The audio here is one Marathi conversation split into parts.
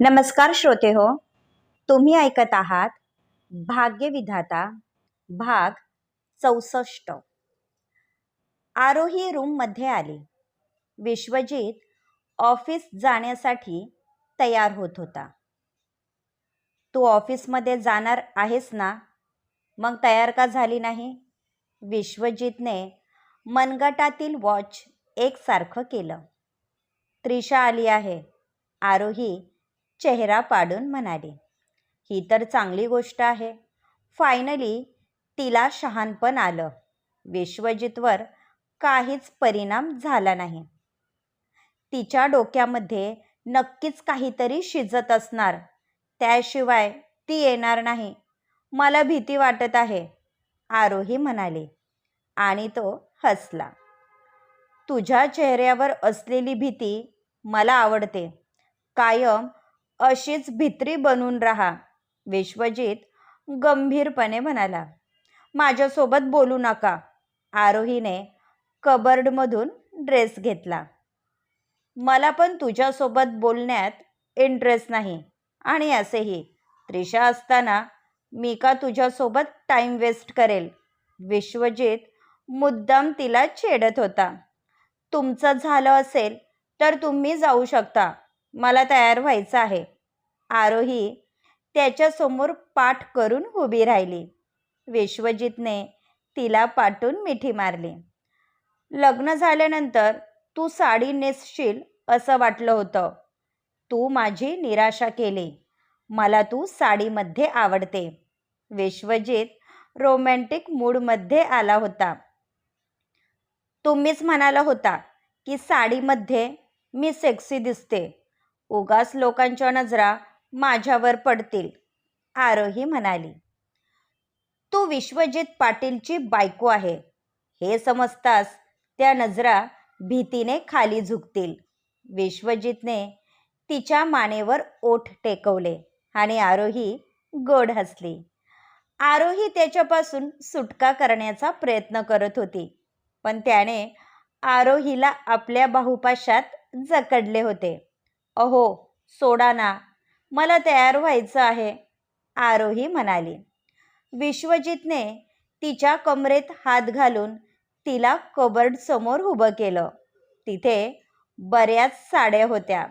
नमस्कार श्रोते हो तुम्ही ऐकत आहात भाग्यविधाता भाग चौसष्ट. आरोही रूममध्ये आली. विश्वजीत ऑफिस जाण्यासाठी तयार होत होता. तू ऑफिसमध्ये जाणार आहेस ना? मग तयार का झाली नाही? विश्वजितने मनगटातील वॉच एकसारखं केलं. त्रिशा आली आहे. आरोही चेहरा पाडून म्हणाली ही तर चांगली गोष्ट आहे. फायनली तिला शहाणपण आलं. विश्वजितवर काहीच परिणाम झाला नाही. तिच्या डोक्यामध्ये नक्कीच काहीतरी शिजत असणार. त्याशिवाय ती येणार नाही. मला भीती वाटत आहे आरोही म्हणाले आणि तो हसला. तुझ्या चेहऱ्यावर असलेली भीती मला आवडते. कायम अशीच भित्री बनून राहा. विश्वजित गंभीरपणे म्हणाला माझ्यासोबत बोलू नका. आरोहीने कबर्डमधून ड्रेस घेतला. मला पण तुझ्यासोबत बोलण्यात इंटरेस्ट नाही आणि असेही. त्रिशा असताना मी का तुझ्यासोबत टाईम वेस्ट करेल? विश्वजित मुद्दाम तिला छेडत होता. तुमचं झालं असेल तर तुम्ही जाऊ शकता. मला तयार व्हायचं आहे. आरोही त्याच्यासमोर पाठ करून उभी राहिली. विश्वजितने तिला पाठून मिठी मारली. लग्न झाल्यानंतर तू साडी नेसशील असं वाटलं होतं. तू माझी निराशा केली. मला तू साडीमध्ये आवडते. विश्वजित रोमॅन्टिक मूडमध्ये आला होता. तुम्हीच म्हणाला होता की साडीमध्ये मी सेक्सी दिसते. उगाच लोकांच्या नजरा माझ्यावर पडतील आरोही म्हणाली. तू विश्वजित पाटीलची बायको आहे. हे समजताच त्या नजरा भीतीने खाली झुकतील. विश्वजितने तिच्या मानेवर ओठ टेकवले आणि आरोही गोड हसली. आरोही त्याच्यापासून सुटका करण्याचा प्रयत्न करत होती पण त्याने आरोहीला आपल्या बाहुपाशात जकडले होते. अहो सोडा ना. मला तयार व्हायचं आहे आरोही म्हणाली. विश्वजितने तिच्या कमरेत हात घालून तिला कबर्ड समोर उभं केलं. तिथे बऱ्याच साड्या होत्या.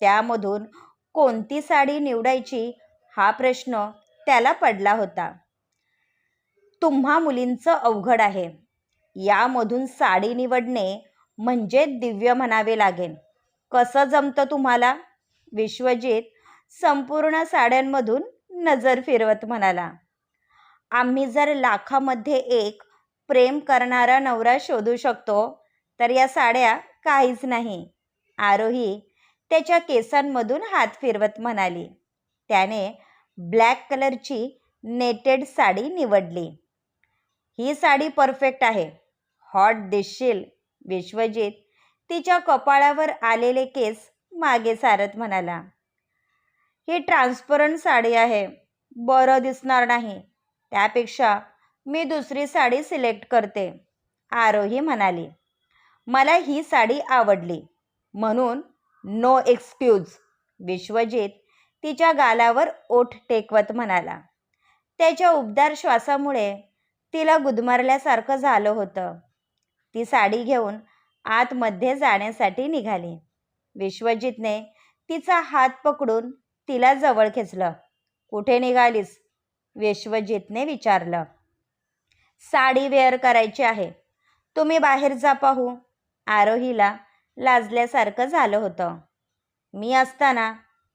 त्यामधून कोणती साडी निवडायची हा प्रश्न त्याला पडला होता. तुम्हा मुलींचं अवघड आहे. यामधून साडी निवडणे म्हणजे दिव्य म्हणावे लागेल. कसं जमतं तुम्हाला? विश्वजित संपूर्ण साड्यांमधून नजर फिरवत म्हणाला. आम्ही जर लाखामध्ये एक प्रेम करणारा नवरा शोधू शकतो तर या साड्या काहीच नाही. आरोही त्याच्या केसांमधून हात फिरवत म्हणाली. त्याने ब्लॅक कलरची नेटेड साडी निवडली. ही साडी परफेक्ट आहे. हॉट दिसशील विश्वजित तिच्या कपाळावर आलेले केस मागे सारत म्हणाला ही ट्रान्सपरंट साडी आहे. बरं दिसणार नाही. त्यापेक्षा मी दुसरी साडी सिलेक्ट करते. आरोही म्हणाली मला ही साडी आवडली. म्हणून नो एक्सक्यूज विश्वजित तिच्या गालावर ओठ टेकवत म्हणाला. त्याच्या उबदार श्वासामुळे तिला गुदमारल्यासारखं झालं होतं. ती साडी घेऊन आतमध्ये जाण्यासाठी निघाली. विश्वजितने तिचा हात पकडून तिला जवळ खेचलं. कुठे निघालीस? विश्वजितने विचारलं. साडी वेअर करायची आहे. तुम्ही बाहेर जा पाहू. आरोहीला लाजल्यासारखं झालं होतं. मी असताना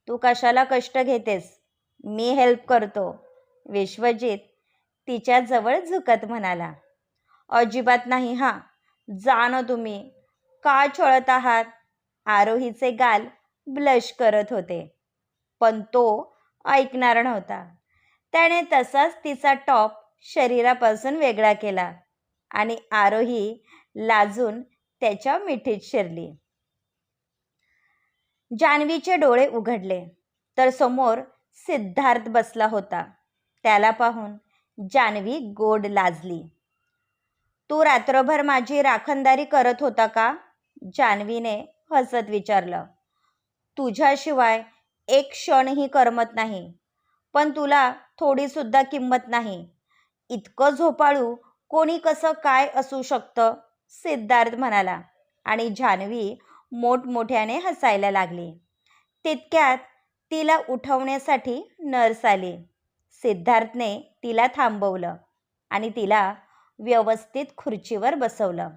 तू कशाला कष्ट घेतेस? मी हेल्प करतो. विश्वजित तिच्याजवळ झुकत म्हणाला. अजिबात नाही हां. जाणं तुम्ही. का छळत आहात? आरोहीचे गाल ब्लश करत होते. पण तो ऐकणार नव्हता. त्याने तसाच तिचा टॉप शरीरापासून वेगळा केला आणि आरोही लाजून त्याच्या मिठीत शिरली. जान्हवीचे डोळे उघडले तर समोर सिद्धार्थ बसला होता. त्याला पाहून जान्हवी गोड लाजली. तू रात्रभर माझी राखणदारी करत होता का? जान्हवीने हसत विचारलं. तुझ्याशिवाय एक क्षणही करमत नाही पण तुला थोडीसुद्धा किंमत नाही. इतकं झोपाळू कोणी कसं काय असू शकतं? सिद्धार्थ म्हणाला आणि जान्हवी मोठमोठ्याने हसायला लागली. तितक्यात तिला उठवण्यासाठी नर्स आली. सिद्धार्थने तिला थांबवलं आणि तिला व्यवस्थित खुर्चीवर बसवलं.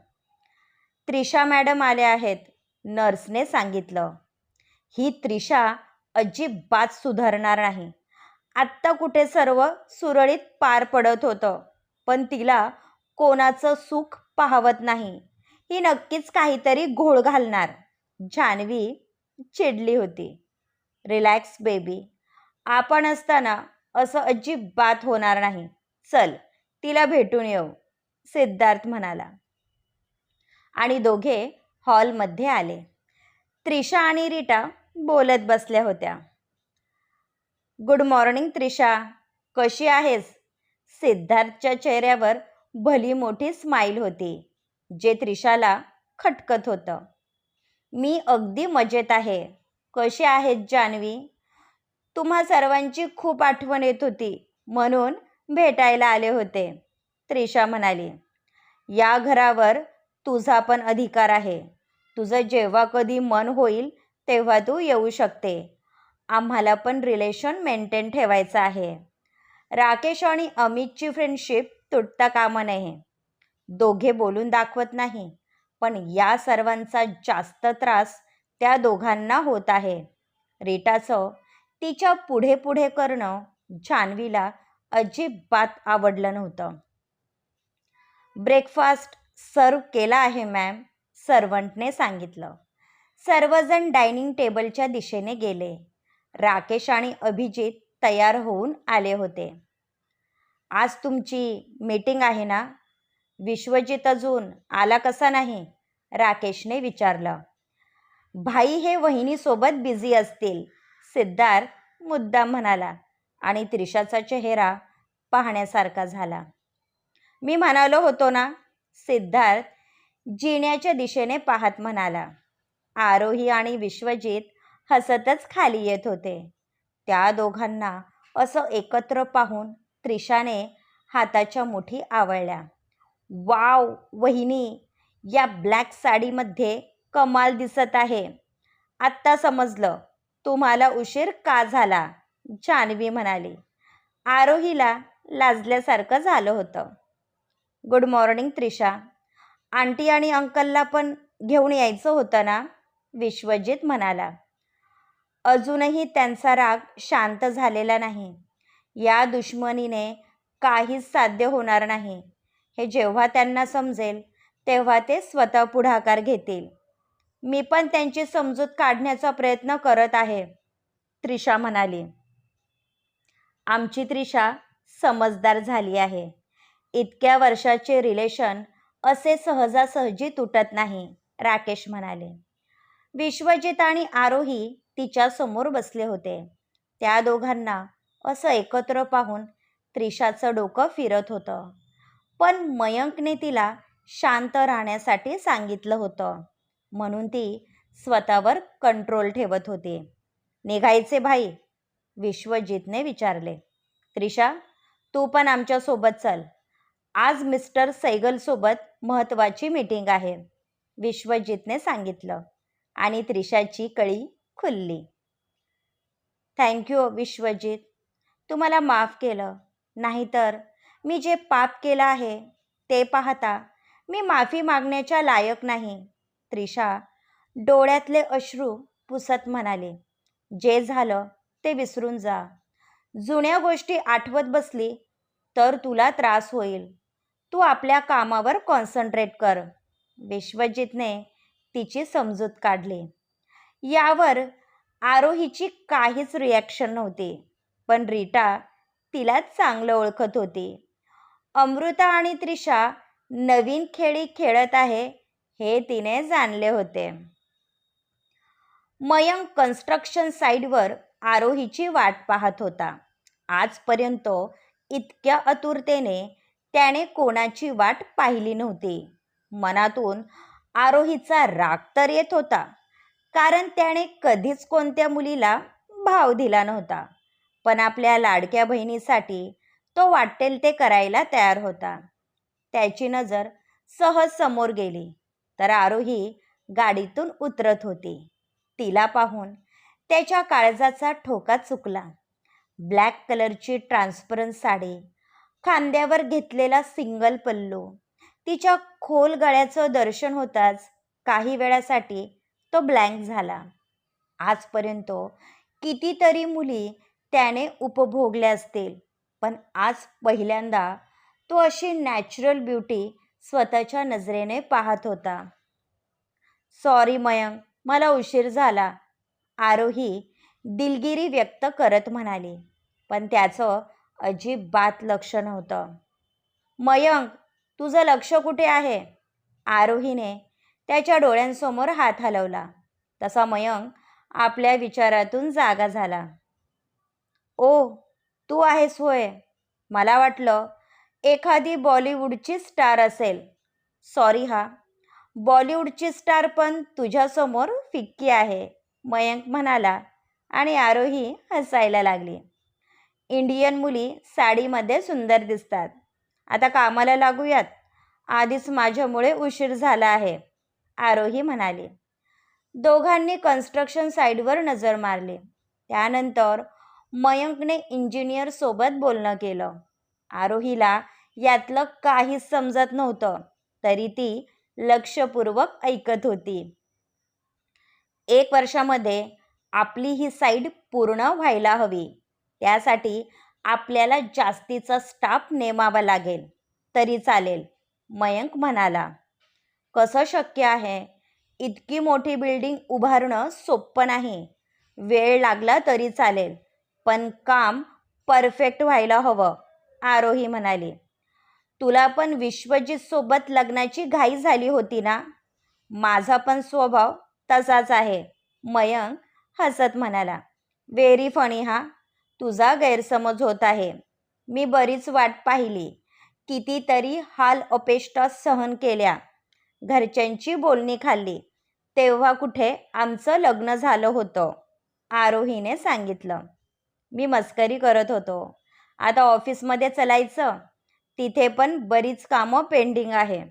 त्रिशा मॅडम आल्या आहेत नर्सने सांगितलं. ही त्रिशा अजिबात सुधारणार नाही. आत्ता कुठे सर्व सुरळीत पार पडत होतं पण तिला कोणाचं सुख पाहवत नाही. ही नक्कीच काहीतरी घोळ घालणार. जान्हवी चिडली होती. Relax baby. आपण असताना असं अजिबात होणार नाही. चल तिला भेटून येऊ. सिद्धार्थ म्हणाला. आणि दोघे हॉलमध्ये आले. त्रिशा आणि रीटा बोलत बसल्या होत्या. Good morning Trisha. कशी आहेस? सिद्धार्थच्या चेहऱ्यावर भली मोठी स्माईल होती जे त्रिशाला खटकत होतं. मी अगदी मजेत आहे. कशी आहेत जान्हवी? तुम्हा सर्वांची खूप आठवण येत होती म्हणून भेटायला आले होते. त्रिशा म्हणाली या घरावर तुझा पण अधिकार आहे. तुझं जेव्हा कधी मन होईल तेव्हा तू येऊ शकते. आम्हाला पण रिलेशन मेंटेन ठेवायचं आहे. राकेश आणि अमितची फ्रेंडशिप तुटता कामा नये. दोघे बोलून दाखवत नाही पण या सर्वांचा जास्त त्रास त्या दोघांना होत आहे. रीटाचं तिच्या पुढे पुढे करणं जान्हवीला अजिबात आवडलं नव्हतं. ब्रेकफास्ट सर्व केला आहे मॅम सर्वंटने सांगितलं. सर्वजण डायनिंग टेबलच्या दिशेने गेले. राकेश आणि अभिजित तयार होऊन आले होते. आज तुमची मीटिंग आहे ना? विश्वजित अजून आला कसा नाही? राकेशने विचारलं. भाई हे वहिनीसोबत बिझी असतील सिद्धार्थ मुद्दाम म्हणाला आणि त्रिशाचा चेहरा पाहण्यासारखा झाला. मी म्हणालो होतो ना सिद्धार्थ जिण्याच्या दिशेने पाहत म्हणाला. आरोही आणि विश्वजित हसतच खाली येत होते. त्या दोघांना असं एकत्र पाहून त्रिशाने हाताच्या मुठी आवळल्या. वाव वहिनी या ब्लॅक साडीमध्ये कमाल दिसत आहे. आत्ता समजलं तुम्हाला उशीर का झाला? जान्हवी म्हणाली. आरोहीला लाजल्यासारखं झालं होतं. Good morning Trisha. आंटी आणि अंकलला पण घेऊन यायचं होतं ना? विश्वजित म्हणाला. अजूनही त्यांचा राग शांत झालेला नाही. या दुश्मनीने काहीच साध्य होणार नाही. हे जेव्हा त्यांना समजेल तेव्हा ते स्वतः पुढाकार घेतील. मी पण त्यांची समजूत काढण्याचा प्रयत्न करत आहे त्रिशा म्हणाली. आमची त्रिशा समजदार झाली आहे. इतक्या वर्षाचे रिलेशन असे सहजासहजी तुटत नाही राकेश म्हणाले. विश्वजित आणि आरोही तिच्या समोर बसले होते. त्या दोघांना असं एकत्र पाहून त्रिशाचं डोकं फिरत होतं. पण मयंकने तिला शांत राहण्यासाठी सांगितलं होतं. म्हणून ती स्वतःवर कंट्रोल ठेवत होती. निघायचे भाई विश्वजितने विचारले. त्रिशा तू पण आमच्यासोबत चल. आज मिस्टर सैगलसोबत महत्त्वाची मीटिंग आहे. विश्वजितने सांगितलं आणि त्रिशाची कळी खुलली. थँक्यू विश्वजित. तुम्हाला माफ केलं. नाहीतर मी जे पाप केलं आहे ते पाहता मी माफी मागण्याच्या लायक नाही. त्रिशा डोळ्यातले अश्रू पुसत म्हणाले. जे झालं ते विसरून जा. जुन्या गोष्टी आठवत बसली तर तुला त्रास होईल. तू आपल्या कामावर कॉन्सन्ट्रेट कर. विश्वजितने तिची समजूत काढली. यावर आरोहीची काहीच रिॲक्शन नव्हती पण रीटा तिला चांगलं ओळखत होती. अमृता आणि त्रिशा नवीन खेळी खेळत आहे हे तिने जाणले होते. मयंक कन्स्ट्रक्शन साईडवर आरोहीची वाट पाहत होता. आजपर्यंत इतक्या आतुरतेने त्याने कोणाची वाट पाहिली नव्हती. मनातून आरोहीचा राग तर येत होता कारण त्याने कधीच कोणत्या मुलीला भाव दिला नव्हता. पण आपल्या लाडक्या बहिणीसाठी तो वाटेल ते करायला तयार होता. त्याची नजर सहज समोर गेली तर आरोही गाडीतून उतरत होती. तिला पाहून त्याच्या काळजाचा ठोका चुकला. ब्लॅक कलरची ट्रान्सपरंट साडी खांद्यावर घेतलेला सिंगल पल्लू. तिच्या खोल गळ्याचं दर्शन होताच काही वेळासाठी तो ब्लँक झाला. आजपर्यंत कितीतरी मुली त्याने उपभोगल्या असतील पण आज पहिल्यांदा तो अशी नॅचरल ब्युटी स्वतःच्या नजरेने पाहत होता. सॉरी मयंक मला उशीर झाला आरोही दिलगिरी व्यक्त करत म्हणाली. पण त्याचं अजिबात लक्ष नव्हतं. मयंक तुझं लक्ष कुठे आहे? आरोहीने त्याच्या डोळ्यांसमोर हात हलवला. तसा मयंक आपल्या विचारातून जागा झाला. ओ तू आहेस होय. मला वाटलं एखादी बॉलिवूडची स्टार असेल. सॉरी हा. बॉलिवूडची स्टार पण तुझ्यासमोर फिक्की आहे मयंक म्हणाला आणि आरोही हसायला लागली. इंडियन मुली साडीमध्ये सुंदर दिसतात. आता कामाला लागूयात. आधीच माझ्यामुळे उशीर झाला आहे आरोही म्हणाली. दोघांनी कन्स्ट्रक्शन साईडवर नजर मारली. त्यानंतर मयंकने इंजिनियरसोबत बोलणं केलं. आरोहीला यातलं काहीच समजत नव्हतं तरी ती लक्षपूर्वक ऐकत होती. एक वर्षामध्ये आपली ही साईड पूर्ण व्हायला हवी. त्यासाठी आपल्याला जास्तीचा स्टाफ नेमावा लागेल. तरी चालेल मयंक म्हणाला. कसं शक्य आहे? इतकी मोठी बिल्डिंग उभारणं सोपं नाही. वेळ लागला तरी चालेल पण काम परफेक्ट व्हायला हवं आरोही म्हणाली. तुला पण विश्वजितसोबत लग्नाची घाई झाली होती ना? माझा पण स्वभाव तसाच आहे मयंक हसत म्हणाला. व्हेरी फणी हा? तुझा गैरसमज होत आहे. मी बरीच वाट पाहिली. कितीतरी हाल अपेष्टा सहन केल्या. घरच्यांची बोलणी खाल्ली. तेव्हा कुठे आमचं लग्न झालं होतं आरोहीने सांगितलं. मी मस्करी करत होतो. आता ऑफिसमध्ये चलायचं. तिथे पण बरीच कामं पेंडिंग आहे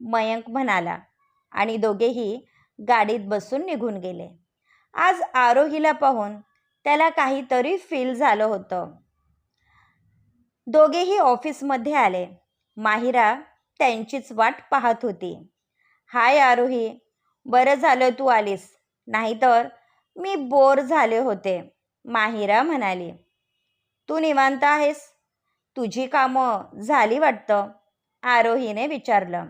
मयंक म्हणाला. आणि दोघेही गाडीत बसून निघून गेले. आज आरोहीला पाहून त्याला काहीतरी फील झालं होतं. दोघेही ऑफिसमध्ये आले. माहिरा त्यांचीच वाट पाहत होती. हाय आरोही बरं झालं तू आलीस. नाहीतर मी बोर झाले होते माहिरा म्हणाली. तू निवांत आहेस? तुझी कामं झाली वाटतं? आरोहीने विचारलं.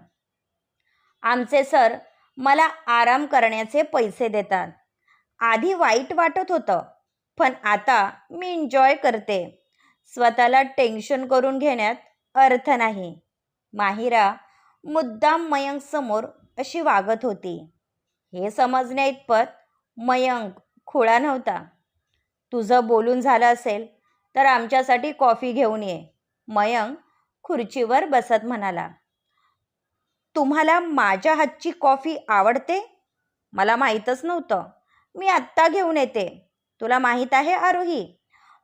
आमचे सर मला आराम करण्याचे पैसे देतात. आधी वाईट वाटत होतं. पण आता मी एन्जॉय करते. स्वतःला टेन्शन करून घेण्यात अर्थ नाही. माहिरा मुद्दाम मयंक समोर अशी वागत होती. हे समजण्या इतपत मयंक खुळा नव्हता. तुझं बोलून झालं असेल तर आमच्यासाठी कॉफी घेऊन ये मयंक खुर्चीवर बसत म्हणाला. तुम्हाला माझ्या हातची कॉफी आवडते? मला माहीतच नव्हतं. मी आत्ता घेऊन येते. तुला माहीत आहे आरोही?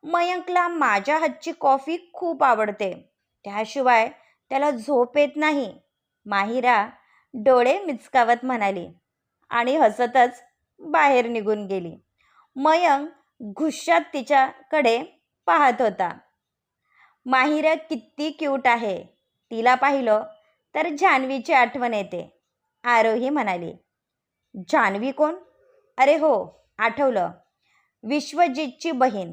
मयंकला माझ्या हातची कॉफी खूप आवडते. त्याशिवाय त्याला झोप येत नाही. माहिरा डोळे मिचकावत म्हणाली आणि हसतच बाहेर निघून गेली. मयंक घुश्यात तिच्याकडे पाहत होता. माहिरा किती क्यूट आहे. तिला पाहिलं तर जान्हवीची आठवण येते. आरोही म्हणाली जान्हवी कोण? अरे हो आठवलं. विश्वजितची बहीण.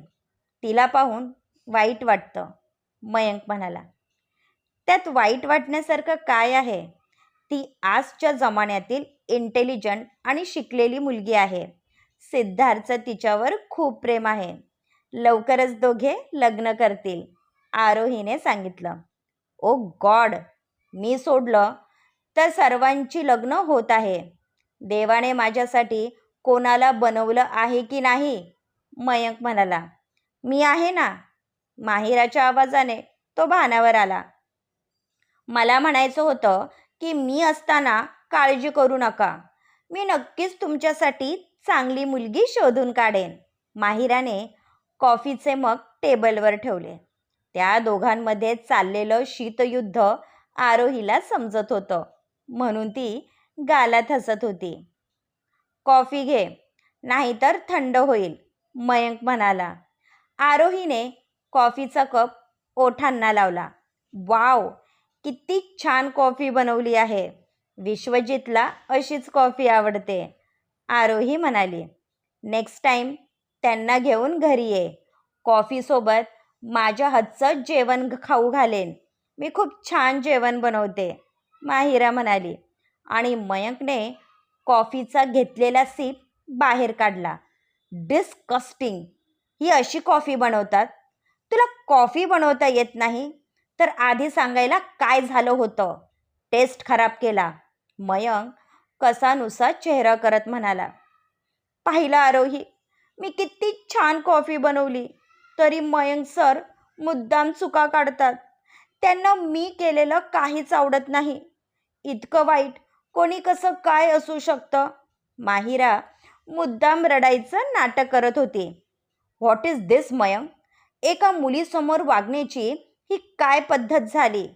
तिला पाहून वाईट वाटतं. मयंक म्हणाला त्यात वाईट वाटण्यासारखं काय आहे? ती आजच्या जमान्यातील इंटेलिजंट आणि शिकलेली मुलगी आहे. सिद्धार्थचं तिच्यावर खूप प्रेम आहे. लवकरच दोघे लग्न करतील आरोहीने सांगितलं. ओ गॉड! मी सोडलं तर सर्वांची लग्न होत आहे. देवाने माझ्यासाठी कोणाला बनवलं आहे की नाही? मयंक म्हणाला मी आहे ना. माहिराच्या आवाजाने तो भानावर आला. मला म्हणायचं होतं की मी असताना काळजी करू नका. मी नक्कीच तुमच्यासाठी चांगली मुलगी शोधून काढेन. माहिराने कॉफीचे मग टेबलवर ठेवले. त्या दोघांमध्ये चाललेलं शीतयुद्ध आरोहीला समजत होतं म्हणून ती गालात हसत होती. कॉफी घे नाहीतर थंड होईल. मयंक म्हणाला. आरोहीने कॉफीचा कप ओठांना लावला. वाव किती छान कॉफी बनवली आहे. विश्वजितला अशीच कॉफी आवडते. आरोही म्हणाली. नेक्स्ट टाईम त्यांना घेऊन घरी ये. कॉफीसोबत माझ्या हातचं जेवण खाऊ घालेन. मी खूप छान जेवण बनवते माहिरा म्हणाली. आणि मयंकने कॉफीचा घेतलेला सीप बाहेर काढला. डिस्कस्टिंग ही अशी कॉफी बनवतात. तुला कॉफी बनवता येत नाही तर आधी सांगायला काय झालं होतं? टेस्ट खराब केला. मयंक कसानुसा चेहरा करत म्हणाला पाहिला आरोही मी किती छान कॉफी बनवली. तरी मयंक सर मुद्दाम चुका काढतात. त्यांना मी केलेलं काहीच आवडत नाही. इतकं वाईट कोणी कसं काय असू शकतं? माहिरा मुद्दाम रडायचं नाटक करत होते. What is this Mayank? एका मुलीसमोर वागण्याची ही काय पद्धत झाली?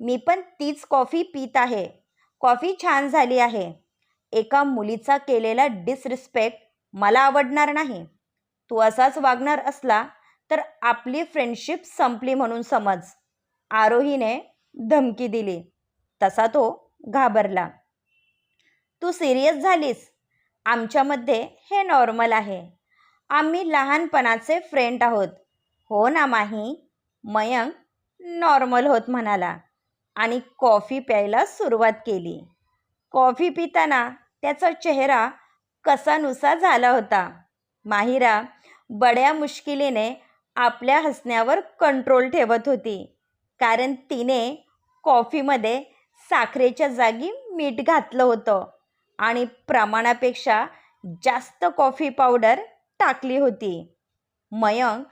मी पण तीच कॉफी पित आहे. कॉफी छान झाली आहे. एका मुलीचा केलेला डिसरिस्पेक्ट मला आवडणार नाही. तू असाच वागणार असला तर आपली फ्रेंडशिप संपली म्हणून समज. आरोहीने धमकी दिली. तसा तो घाबरला. तू सिरियस झालीस? आमच्यामध्ये हे नॉर्मल आहे. आम्ही लहानपणाचे फ्रेंड आहोत. हो ना माही? मयंक नॉर्मल होत म्हणाला आणि कॉफी प्यायला सुरुवात केली. कॉफी पिताना त्याचा चेहरा कसानुसा झाला होता. माहिरा बड्या मुश्किलीने आपल्या हसण्यावर कंट्रोल ठेवत होती. कारण तिने कॉफीमध्ये साखरेच्या जागी मीठ घातलं होतं. आणि प्रमाणापेक्षा जास्त कॉफी पावडर टाकली होती. मयंक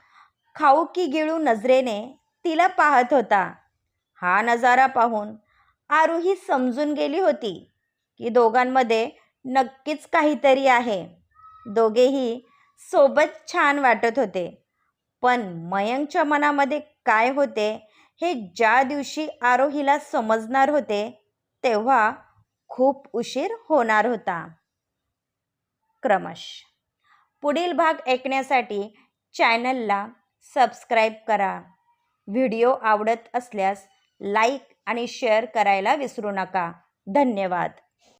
खाऊ की गिळू नजरेने तिला पाहत होता. हा नजारा पाहून आरुही समजून गेली होती की दोघांमध्ये नक्कीच काहीतरी आहे. दोघेही सोबत छान वाटत होते. पण मयंकच्या मनामध्ये काय होते हे ज्या दिवशी आरोहीला समजणार होते तेव्हा खूप उशीर होणार होता. क्रमश. पुढील भाग ऐकण्यासाठी चॅनलला सबस्क्राईब करा. व्हिडिओ आवडत असल्यास लाईक आणि शेअर करायला विसरू नका. धन्यवाद.